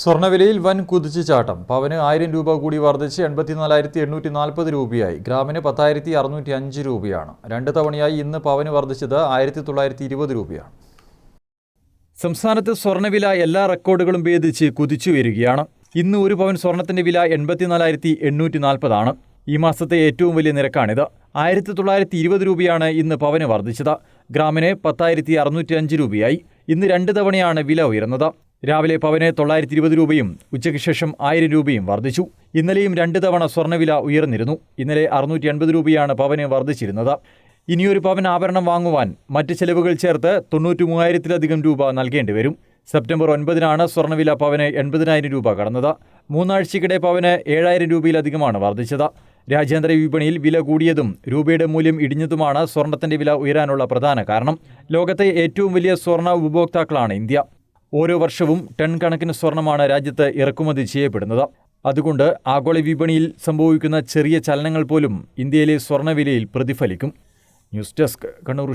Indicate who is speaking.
Speaker 1: സ്വർണവിലയിൽ വൻ കുതിച്ചുചാട്ടം പവന് ആയിരം രൂപ കൂടി വർദ്ധിച്ച് എൺപത്തിനാലായിരത്തി എണ്ണൂറ്റി നാൽപ്പത് രൂപയായി. ഗ്രാമിന് പത്തായിരത്തി അറുന്നൂറ്റി അഞ്ച് രൂപയാണ്. രണ്ട് തവണയായി ഇന്ന് പവന് വർദ്ധിച്ചത് ആയിരത്തി തൊള്ളായിരത്തി ഇരുപത് രൂപയാണ്. സംസ്ഥാനത്ത് സ്വർണവില എല്ലാ റെക്കോർഡുകളും ഭേദിച്ച് കുതിച്ചു വരികയാണ്. ഇന്ന് ഒരു പവൻ സ്വർണത്തിന്റെ വില എൺപത്തിനാലായിരത്തി എണ്ണൂറ്റി നാൽപ്പതാണ് ഈ മാസത്തെ ഏറ്റവും വലിയ നിരക്കാണിത്. ആയിരത്തി തൊള്ളായിരത്തി ഇരുപത് രൂപയാണ് ഇന്ന് പവന് വർദ്ധിച്ചത്. ഗ്രാമിന് പത്തായിരത്തി അറുന്നൂറ്റി അഞ്ച് രൂപയായി. ഇന്ന് രണ്ട് തവണയാണ് വില ഉയർന്നത്. രാവിലെ പവന് തൊള്ളായിരത്തി ഇരുപത് രൂപയും ഉച്ചയ്ക്ക് ശേഷം ആയിരം രൂപയും വർദ്ധിച്ചു. ഇന്നലെയും രണ്ട് തവണ സ്വർണവില ഉയർന്നിരുന്നു. ഇന്നലെ അറുന്നൂറ്റി എൺപത് രൂപയാണ് പവന് വർദ്ധിച്ചിരുന്നത്. ഇനിയൊരു പവൻ ആഭരണം വാങ്ങുവാൻ മറ്റ് ചെലവുകൾ ചേർത്ത് തൊണ്ണൂറ്റി മൂവായിരത്തിലധികം രൂപ നൽകേണ്ടി വരും. സെപ്റ്റംബർ ഒൻപതിനാണ് സ്വർണവില പവന് എൺപതിനായിരം രൂപ കടന്നത്. മൂന്നാഴ്ചയ്ക്കിടെ പവന് ഏഴായിരം രൂപയിലധികമാണ് വർദ്ധിച്ചത്. രാജ്യാന്തര വിപണിയിൽ വില കൂടിയതും രൂപയുടെ മൂല്യം ഇടിഞ്ഞതുമാണ് സ്വർണത്തിന്റെ വില ഉയരാനുള്ള പ്രധാന കാരണം. ലോകത്തെ ഏറ്റവും വലിയ സ്വർണ ഉപഭോക്താക്കളാണ് ഇന്ത്യ. ഓരോ വർഷവും ടൺ കണക്കിന് സ്വർണമാണ് രാജ്യത്ത് ഇറക്കുമതി ചെയ്യപ്പെടുന്നത്. അതുകൊണ്ട് ആഗോള വിപണിയിൽ സംഭവിക്കുന്ന ചെറിയ ചലനങ്ങൾ പോലും ഇന്ത്യയിലെ സ്വർണവിലയിൽ പ്രതിഫലിക്കും. News desk Kannur